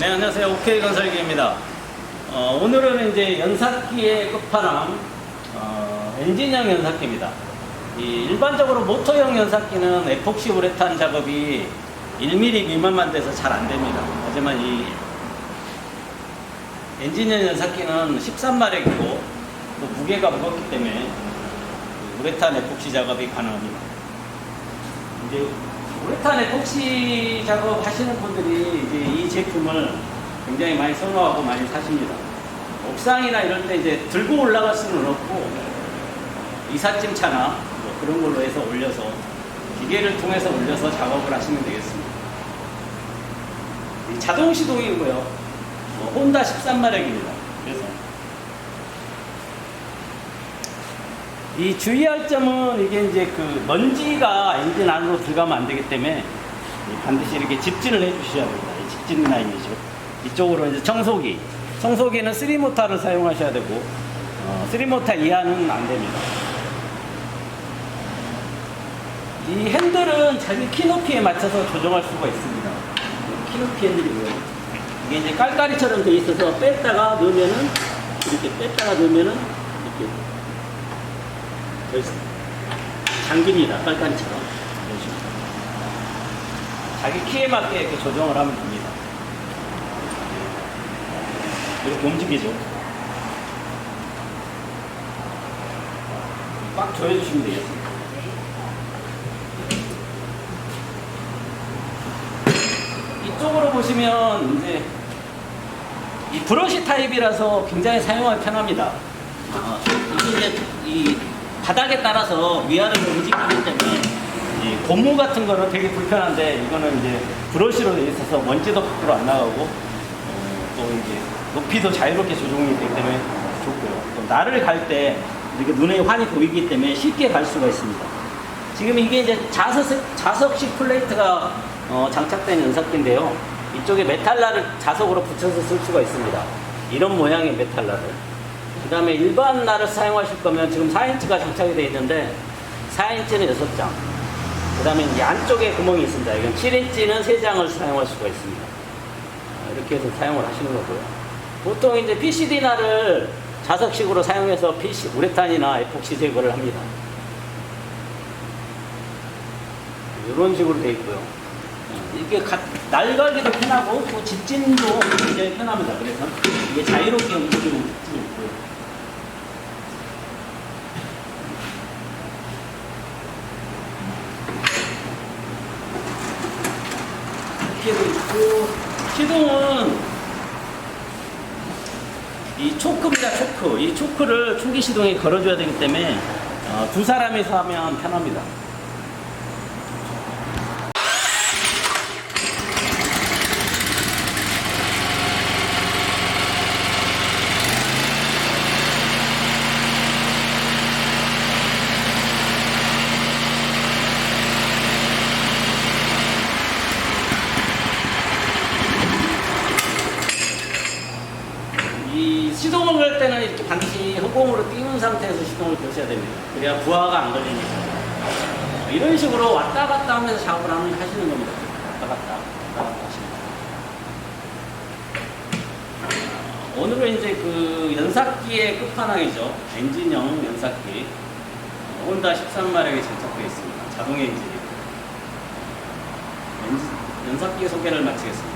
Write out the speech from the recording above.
안녕하세요. OK 건설기입니다. 어, 오늘은 이제 연삭기의 끝판왕, 어, 엔진형 연삭기입니다. 이 일반적으로 모터형 연삭기는 에폭시 우레탄 작업이 1mm 미만만 돼서 잘 안 됩니다. 하지만 이 엔진형 연삭기는 13마력이고 또 무게가 무겁기 때문에 그 우레탄 에폭시 작업이 가능합니다. 이제 우레탄 에 폭시 작업 하시는 분들이 이제 이 제품을 굉장히 많이 선호하고 많이 사십니다. 옥상이나 이럴 때 이제 들고 올라갈 수는 없고 이삿짐 차나 뭐 그런 걸로 해서 올려서 기계를 통해서 올려서 작업을 하시면 되겠습니다. 이 자동 시동이고요. 뭐 혼다 13마력입니다. 그래서 이 주의할 점은 이게 이제 그 먼지가 엔진 안으로 들어가면 안 되기 때문에 이 반드시 이렇게 집진을 해 주셔야 됩니다. 이 집진 라인이죠. 이쪽으로 이제 청소기. 청소기는 3모타를 사용하셔야 되고, 어, 3모타 이하는 안 됩니다. 이 핸들은 자기 키 높이에 맞춰서 조정할 수가 있습니다. 키 높이 핸들이고요. 이게 이제 깔깔이처럼 돼 있어서 뺐다가 넣으면은, 이렇게 뺐다가 넣으면은, 이렇게 더 있습니다. 잠깁니다. 깔깔이처럼. 이런 식으로. 자기 키에 맞게 이렇게 조정을 하면 됩니다. 이렇게 움직이죠. 꽉 조여주시면 되겠습니다. 이쪽으로 보시면 이제 이 브러쉬 타입이라서 굉장히 사용하기 편합니다. 어, 이게 이제 이 바닥에 따라서 위아래로 움직이기 때문에 이 고무 같은 거는 되게 불편한데 이거는 이제 브러쉬로 돼 있어서 먼지도 밖으로 안 나가고 어, 또 이제 높이도 자유롭게 조정이 되기 때문에 좋고요. 또 날을 갈 때 이렇게 눈에 환히 보이기 때문에 쉽게 갈 수가 있습니다. 지금 이게 이제 자석, 자석식 플레이트가 어, 장착된 연삭기인데요. 이쪽에 메탈라를 자석으로 붙여서 쓸 수가 있습니다. 이런 모양의 메탈라를. 그 다음에 일반 날을 사용하실 거면 지금 4인치가 장착이 되어 있는데 4인치는 6장. 그 다음에 이 안쪽에 구멍이 있습니다. 이건 7인치는 3장을 사용할 수가 있습니다. 아, 이렇게 해서 사용을 하시는 거고요. 보통 이제 PCD 날을 자석식으로 사용해서 PC, 우레탄이나 에폭시 제거를 합니다. 이런 식으로 되어 있고요. 이게 가- 날가기도 편하고 또 집진도 굉장히 편합니다. 그래서 이게 자유롭게 움직이는 집진이 있고요. 이렇게도 있고 시동은 이 초크입니다. 초크. 이 초크를 충기 시동에 걸어줘야 되기 때문에 어, 두 사람이서 하면 편합니다. 이 시동을 걸 때는 이렇게 반드시 허공으로 띄운 상태에서 시동을 거셔야 됩니다. 그래야 부하가 안 걸리니까. 어, 이런 식으로 왔다 갔다 하면서 작업을 하는, 하시는 겁니다. 왔다 갔다, 왔다 갔다 하시는 거. 어, 오늘은 이제 그 연삭기의 끝판왕이죠. 엔진형 연삭기. 어, 혼다 13마력에 장착되어 있습니다. 자동. 엔진, 연삭기 소개를 마치겠습니다.